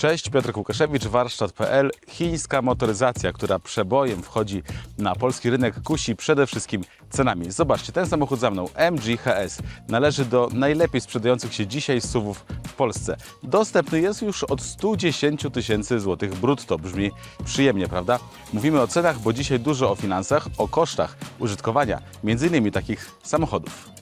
Cześć, Piotr Łukaszewicz, warsztat.pl. Chińska motoryzacja, która przebojem wchodzi na polski rynek, kusi przede wszystkim cenami. Zobaczcie, ten samochód za mną, MG HS, należy do najlepiej sprzedających się dzisiaj SUVów w Polsce. Dostępny jest już od 110 tysięcy złotych brutto. Brzmi przyjemnie, prawda? Mówimy o cenach, bo dzisiaj dużo o finansach, o kosztach użytkowania, między innymi takich samochodów.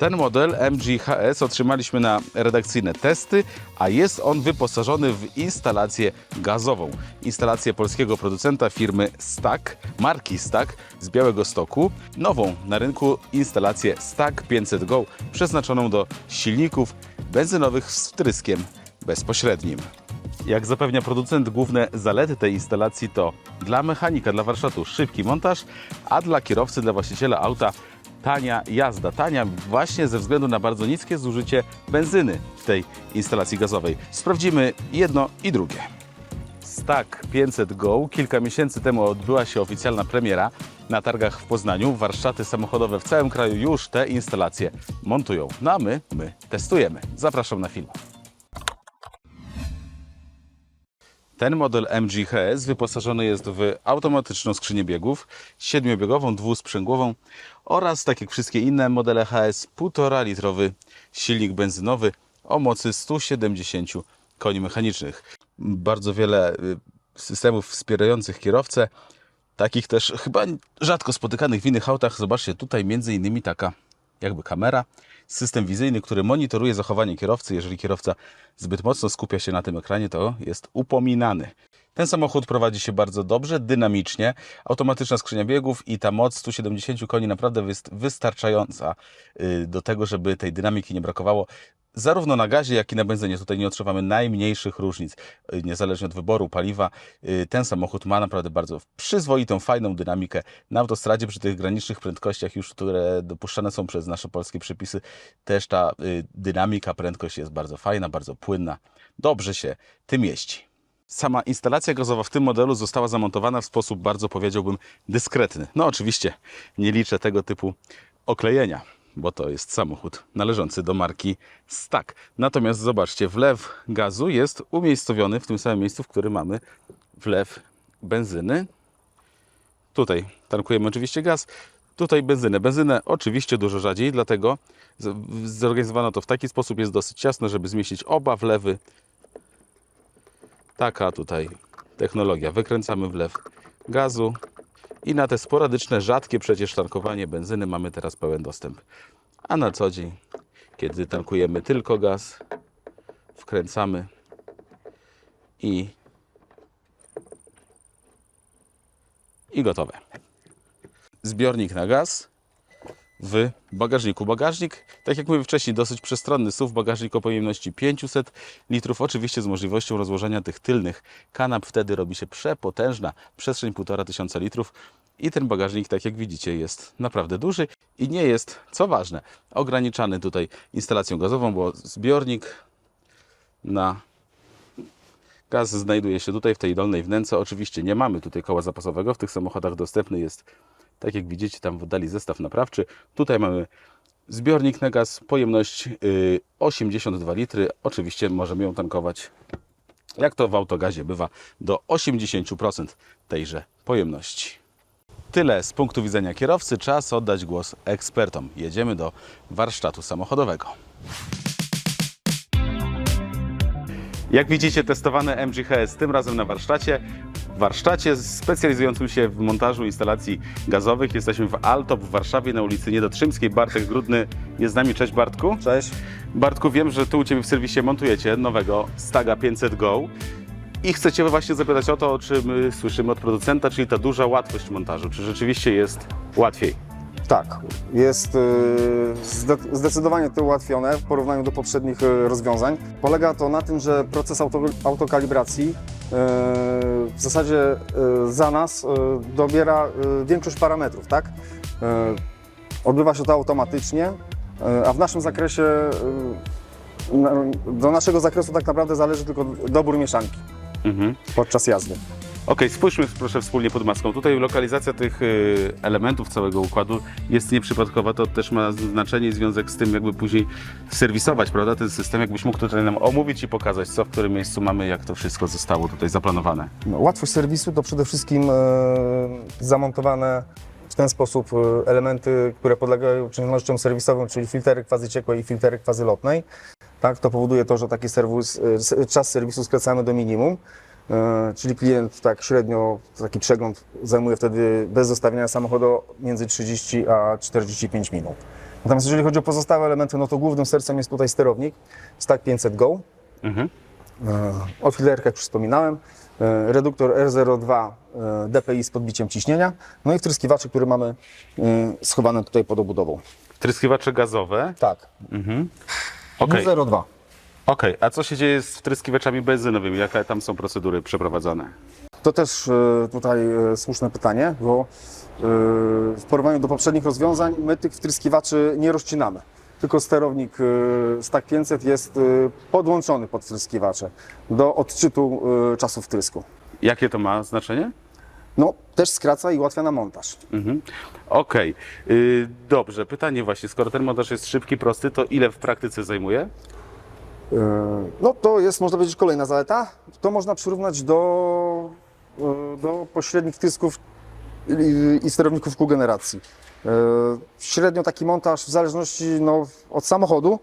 Ten model MG HS otrzymaliśmy na redakcyjne testy, a jest on wyposażony w instalację gazową. Instalację polskiego producenta firmy Stack, marki Stack z Białego Stoku. Nową na rynku instalację Stack 500 Go przeznaczoną do silników benzynowych z wtryskiem bezpośrednim. Jak zapewnia producent, główne zalety tej instalacji to dla mechanika, dla warsztatu szybki montaż, a dla kierowcy, dla właściciela auta tania jazda. Tania właśnie ze względu na bardzo niskie zużycie benzyny w tej instalacji gazowej. Sprawdzimy jedno i drugie. Stack 500 Go. Kilka miesięcy temu odbyła się oficjalna premiera na targach w Poznaniu. Warsztaty samochodowe w całym kraju już te instalacje montują. No a my, my testujemy. Zapraszam na film. Ten model MG HS wyposażony jest w automatyczną skrzynię biegów, siedmiobiegową, dwusprzęgłową oraz, tak jak wszystkie inne modele HS, 1,5 litrowy silnik benzynowy o mocy 170 koni mechanicznych. Bardzo wiele y, systemów wspierających kierowcę, takich też chyba rzadko spotykanych w innych autach. Zobaczcie, tutaj między innymi taka jakby kamera, system wizyjny, który monitoruje zachowanie kierowcy. Jeżeli kierowca zbyt mocno skupia się na tym ekranie, to jest upominany. Ten samochód prowadzi się bardzo dobrze, dynamicznie. Automatyczna skrzynia biegów i ta moc 170 koni naprawdę jest wystarczająca y, do tego, żeby tej dynamiki nie brakowało. Zarówno na gazie, jak i na benzynie. Tutaj nie odczuwamy najmniejszych różnic, y, niezależnie od wyboru paliwa. y, Ten samochód ma naprawdę bardzo przyzwoitą, fajną dynamikę. Na autostradzie przy tych granicznych prędkościach już, które dopuszczane są przez nasze polskie przepisy, też ta y, dynamika, prędkość jest bardzo fajna, bardzo płynna. Dobrze się tym jeździ. Sama instalacja gazowa w tym modelu została zamontowana w sposób bardzo, powiedziałbym, dyskretny. No oczywiście nie liczę tego typu oklejenia, bo to jest samochód należący do marki Stack. Natomiast zobaczcie, wlew gazu jest umiejscowiony w tym samym miejscu, w którym mamy wlew benzyny. Tutaj tankujemy oczywiście gaz, tutaj benzynę. Benzynę oczywiście dużo rzadziej, dlatego zorganizowano to w taki sposób, jest dosyć ciasno, żeby zmieścić oba wlewy Taka tutaj technologia. Wykręcamy wlew gazu i na te sporadyczne, rzadkie przecież tankowanie benzyny mamy teraz pełen dostęp. A na co dzień, kiedy tankujemy tylko gaz, wkręcamy i, i gotowe. Zbiornik na gaz w bagażniku. Bagażnik, tak jak mówiłem wcześniej, dosyć przestronny SUV, bagażnik o pojemności 500 litrów, oczywiście z możliwością rozłożenia tych tylnych kanap, wtedy robi się przepotężna przestrzeń 1500 litrów i ten bagażnik, tak jak widzicie, jest naprawdę duży i nie jest, co ważne, ograniczany tutaj instalacją gazową, bo zbiornik na Gaz znajduje się tutaj w tej dolnej wnęce. Oczywiście nie mamy tutaj koła zapasowego. W tych samochodach dostępny jest, tak jak widzicie, tam w oddali zestaw naprawczy. Tutaj mamy zbiornik na gaz, pojemność y, 82 litry. Oczywiście możemy ją tankować, jak to w autogazie bywa, do 80% tejże pojemności. Tyle z punktu widzenia kierowcy. Czas oddać głos ekspertom. Jedziemy do warsztatu samochodowego. Jak widzicie, testowane MGHS tym razem na warsztacie. Warsztacie specjalizującym się w montażu instalacji gazowych. Jesteśmy w Altop w Warszawie na ulicy Niedotrzymskiej. Bartek Grudny jest z nami. Cześć Bartku. Cześć. Bartku, wiem, że tu u Ciebie w serwisie montujecie nowego Staga 500 Go. I chcecie właśnie zapytać o to, o czym słyszymy od producenta, czyli ta duża łatwość montażu. Czy rzeczywiście jest łatwiej? Tak, jest y, zde- zdecydowanie to ułatwione w porównaniu do poprzednich y, rozwiązań. Polega to na tym, że proces auto, autokalibracji y, w zasadzie za nas dobiera większość parametrów, tak? Odbywa się to automatycznie, a w naszym zakresie, do naszego zakresu tak naprawdę zależy tylko dobór mieszanki Mhm. podczas jazdy. Okej, spójrzmy proszę wspólnie pod maską. Tutaj lokalizacja tych y, elementów całego układu jest nieprzypadkowa. To też ma znaczenie i związek z tym, jakby później serwisować, prawda, ten system. Jakbyś mógł tutaj nam omówić i pokazać, co w którym miejscu mamy, jak to wszystko zostało tutaj zaplanowane. No, łatwość serwisu to przede wszystkim e, zamontowane w ten sposób e, elementy, które podlegają czynnościom serwisowym, czyli filtery fazy ciekłej i filtery fazy lotnej. Tak, to powoduje to, że taki serwis, e, czas serwisu skracamy do minimum, czyli klient tak średnio taki przegląd zajmuje wtedy bez zostawienia samochodu między 30 a 45 minut. Natomiast jeżeli chodzi o pozostałe elementy, no to głównym sercem jest tutaj sterownik Stack 500 Go. Mhm. E, O filerkach już wspominałem. E, Reduktor R02 e, DPI z podbiciem ciśnienia. No i wtryskiwacze, które mamy e, schowane tutaj pod obudową. Wtryskiwacze gazowe. Tak. Mhm. Okej, W02. Okej. a co się dzieje z wtryskiwaczami benzynowymi? Jakie tam są procedury przeprowadzane? To też e, tutaj e, słuszne pytanie, bo e, w porównaniu do poprzednich rozwiązań my tych wtryskiwaczy nie rozcinamy. Tylko sterownik e, Stack 500 jest podłączony pod wtryskiwacze do odczytu czasu wtrysku. Jakie to ma znaczenie? No, też skraca i ułatwia na montaż. Mhm. Okej, Y, dobrze. Pytanie właśnie, skoro ten montaż jest szybki, prosty, to ile w praktyce zajmuje? E, No to jest, można powiedzieć, kolejna zaleta. To można przyrównać do, e, do pośrednich wtrysków i, sterowników kół generacji. E, Średnio taki montaż, w zależności no, od samochodu,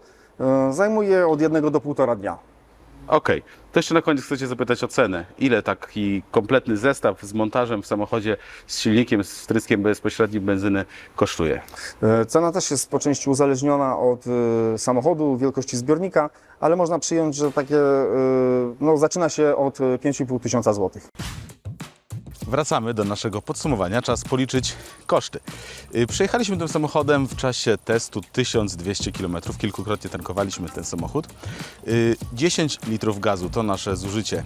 zajmuje od jednego do półtora dnia. Okej, to jeszcze na koniec chcę Cię zapytać o cenę. Ile taki kompletny zestaw z montażem w samochodzie, z silnikiem, z wtryskiem bezpośrednim benzyny kosztuje? E, Cena też jest po części uzależniona od e, samochodu, wielkości zbiornika, ale można przyjąć, że takie e, no, zaczyna się od e, 5,5 tysiąca złotych. Wracamy do naszego podsumowania. Czas policzyć koszty. Y, Przejechaliśmy tym samochodem w czasie testu 1200 km. Kilkukrotnie tankowaliśmy ten samochód. Y, 10 litrów gazu to nasze zużycie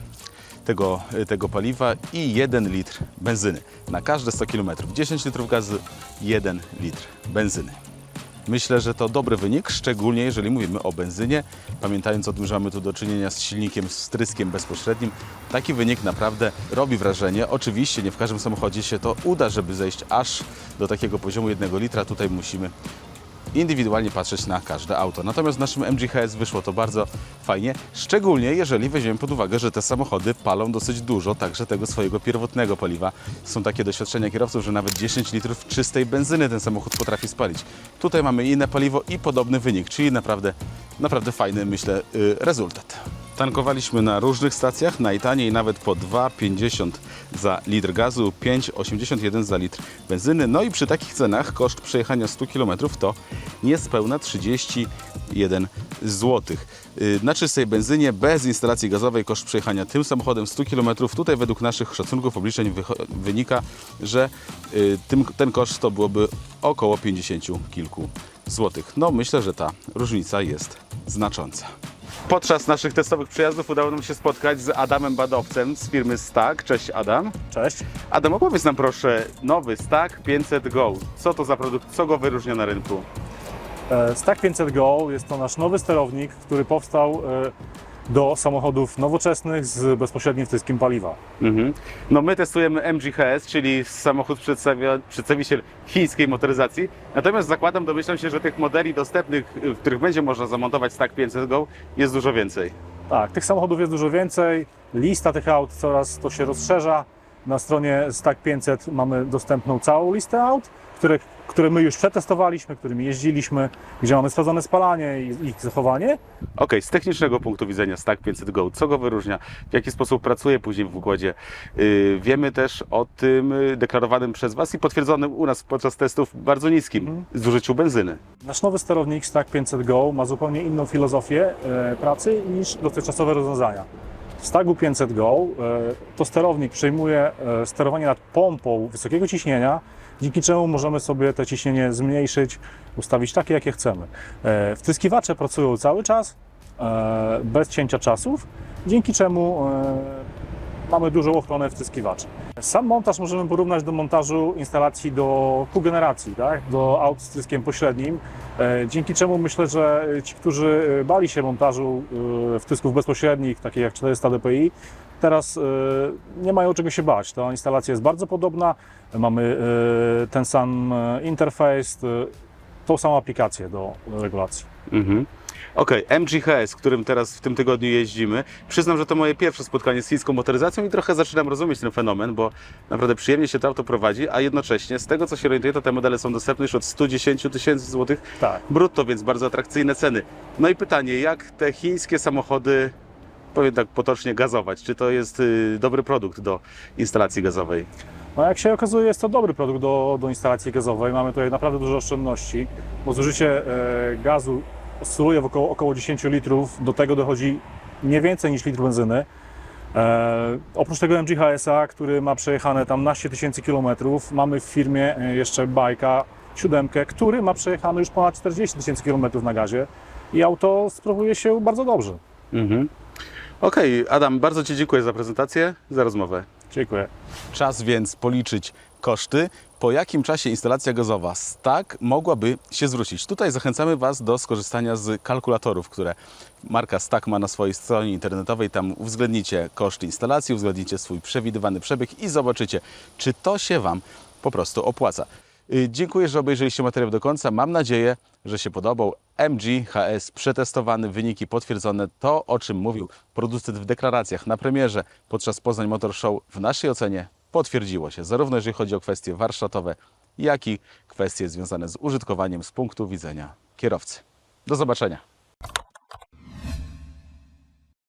tego, y, tego paliwa i 1 litr benzyny na każde 100 km. 10 litrów gazu, 1 litr benzyny. Myślę, że to dobry wynik, szczególnie jeżeli mówimy o benzynie. Pamiętając o tym, że mamy tu do czynienia z silnikiem, z wtryskiem bezpośrednim, taki wynik naprawdę robi wrażenie. Oczywiście nie w każdym samochodzie się to uda, żeby zejść aż do takiego poziomu 1 litra. Tutaj musimy indywidualnie patrzeć na każde auto. Natomiast w naszym MGHS wyszło to bardzo fajnie, szczególnie jeżeli weźmiemy pod uwagę, że te samochody palą dosyć dużo, także tego swojego pierwotnego paliwa. Są takie doświadczenia kierowców, że nawet 10 litrów czystej benzyny ten samochód potrafi spalić. Tutaj mamy inne paliwo i podobny wynik, czyli naprawdę, naprawdę fajny, myślę, y, rezultat. Tankowaliśmy na różnych stacjach, najtaniej nawet po 2,50 za litr gazu, 5,81 za litr benzyny. No i przy takich cenach koszt przejechania 100 km to niespełna 31 zł. Na czystej benzynie bez instalacji gazowej koszt przejechania tym samochodem 100 km tutaj według naszych szacunków obliczeń wynika, że y, tym, ten koszt to byłoby około 50 kilku złotych. No myślę, że ta różnica jest znacząca. Podczas naszych testowych przejazdów udało nam się spotkać z Adamem Badowcem z firmy Stack. Cześć Adam. Cześć. Adam, opowiedz nam proszę nowy Stack 500 Go. Co to za produkt, co go wyróżnia na rynku? E, Stack 500 Go jest to nasz nowy sterownik, który powstał e, do samochodów nowoczesnych z bezpośrednim wtryskiem paliwa. Mhm. No my testujemy MGHS, czyli samochód przedstawia, przedstawiciel chińskiej motoryzacji. Natomiast zakładam, domyślam się, że tych modeli dostępnych, w których będzie można zamontować Stack 500 Go jest dużo więcej. Tak, tych samochodów jest dużo więcej, lista tych aut coraz to się rozszerza. Na stronie Stack 500 mamy dostępną całą listę aut, które, które my już przetestowaliśmy, którymi jeździliśmy, gdzie mamy sprawdzone spalanie i ich zachowanie. Okej, z technicznego punktu widzenia Stack 500 Go, co go wyróżnia, w jaki sposób pracuje później w układzie. Yy, wiemy też o tym yy, deklarowanym przez Was i potwierdzonym u nas podczas testów bardzo niskim zużyciu benzyny. Nasz nowy sterownik Stack 500 Go ma zupełnie inną filozofię e, pracy niż dotychczasowe rozwiązania. W Staggu 500 Go e, to sterownik przejmuje e, sterowanie nad pompą wysokiego ciśnienia, dzięki czemu możemy sobie to ciśnienie zmniejszyć, ustawić takie, jakie chcemy. E, Wtryskiwacze pracują cały czas, bez cięcia czasów, dzięki czemu mamy dużą ochronę wtryskiwaczy. Sam montaż możemy porównać do montażu instalacji do kogeneracji, tak? do aut z tryskiem pośrednim, e, dzięki czemu myślę, że ci, którzy e, bali się montażu e, wtrysków bezpośrednich, takich jak 400 dpi, teraz nie mają czego się bać. Ta instalacja jest bardzo podobna. Mamy ten sam interfejs, tą samą aplikację do regulacji. Mhm. Okej, MGHS, którym teraz w tym tygodniu jeździmy. Przyznam, że to moje pierwsze spotkanie z chińską motoryzacją i trochę zaczynam rozumieć ten fenomen, bo naprawdę przyjemnie się to auto prowadzi, a jednocześnie z tego co się orientuję, to te modele są dostępne już od 110 tysięcy złotych Tak. brutto, więc bardzo atrakcyjne ceny. No i pytanie, jak te chińskie samochody, powiem tak potocznie, gazować? Czy to jest y, dobry produkt do instalacji gazowej? No jak się okazuje, jest to dobry produkt do, do instalacji gazowej. Mamy tutaj naprawdę dużo oszczędności, bo zużycie e, gazu oscyluje w około, około 10 litrów, do tego dochodzi nie więcej niż litr benzyny. E, oprócz tego MGHS-a, który ma przejechane tam naście tysięcy kilometrów, mamy w firmie e, jeszcze bajka, siódemkę, który ma przejechane już ponad 40 tysięcy kilometrów na gazie i auto sprawuje się bardzo dobrze. Mhm. Okej, Adam, bardzo Ci dziękuję za prezentację, za rozmowę. Dziękuję. Czas więc policzyć koszty, po jakim czasie instalacja gazowa STAG mogłaby się zwrócić. Tutaj zachęcamy Was do skorzystania z kalkulatorów, które marka STAG ma na swojej stronie internetowej. Tam uwzględnicie koszt instalacji, uwzględnicie swój przewidywany przebieg i zobaczycie, czy to się Wam po prostu opłaca. Y, Dziękuję, że obejrzeliście materiał do końca. Mam nadzieję, że się podobał. MG HS przetestowany, wyniki potwierdzone. To, o czym mówił producent w deklaracjach na premierze podczas Poznań Motor Show, w naszej ocenie potwierdziło się, zarówno jeżeli chodzi o kwestie warsztatowe, jak i kwestie związane z użytkowaniem z punktu widzenia kierowcy. Do zobaczenia.